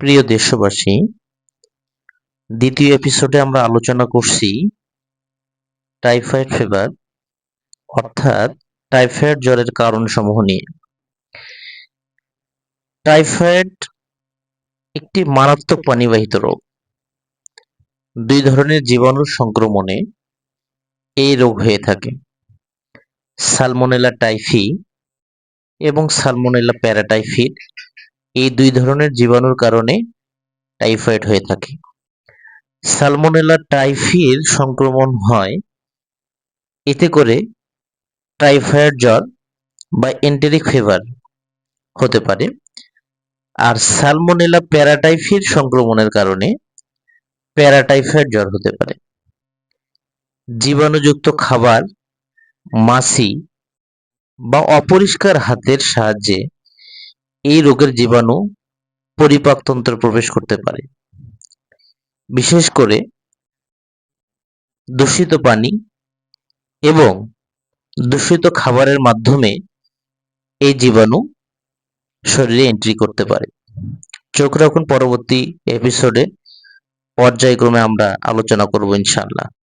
প্রিয় দেশবাসী, দ্বিতীয় এপিসোডে আমরা আলোচনা করছি টাইফয়েড ফিভার অর্থাৎ টাইফয়েড জ্বরের কারণসমূহ নিয়ে। টাইফয়েড একটি মারাত্মক পানিবাহিত রোগ। দুই ধরনের জীবাণুর সংক্রমণে এই রোগ হয়ে থাকে। সালমোনেলা টাইফি এবং সালমোনেলা প্যারাটাইফিড এই দুই ধরনের জীবাণুর কারণে টাইফয়েড হয়ে থাকে। সালমোনেলা টাইফির সংক্রমণ হয় এতে করে টাইফয়েড জ্বর বা এন্টেরিক ফিভার হতে পারে। আর সালমোনেলা প্যারাটাইফির সংক্রমণের কারণে প্যারাটাইফয়েড জ্বর হতে পারে। জীবাণুযুক্ত খাবার, মাছি বা অপরিষ্কার হাতের সাহায্যে এই রোগের জীবাণু পরিপাকতন্ত্রে প্রবেশ করতে পারে। বিশেষ করে দূষিত পানি এবং দূষিত খাবারের মাধ্যমে এই জীবাণু শরীরে এন্ট্রি করতে পারে। চোখ রাখুন, পরবর্তী এপিসোডে পর্যায়ক্রমে আমরা আলোচনা করব ইনশাআল্লাহ।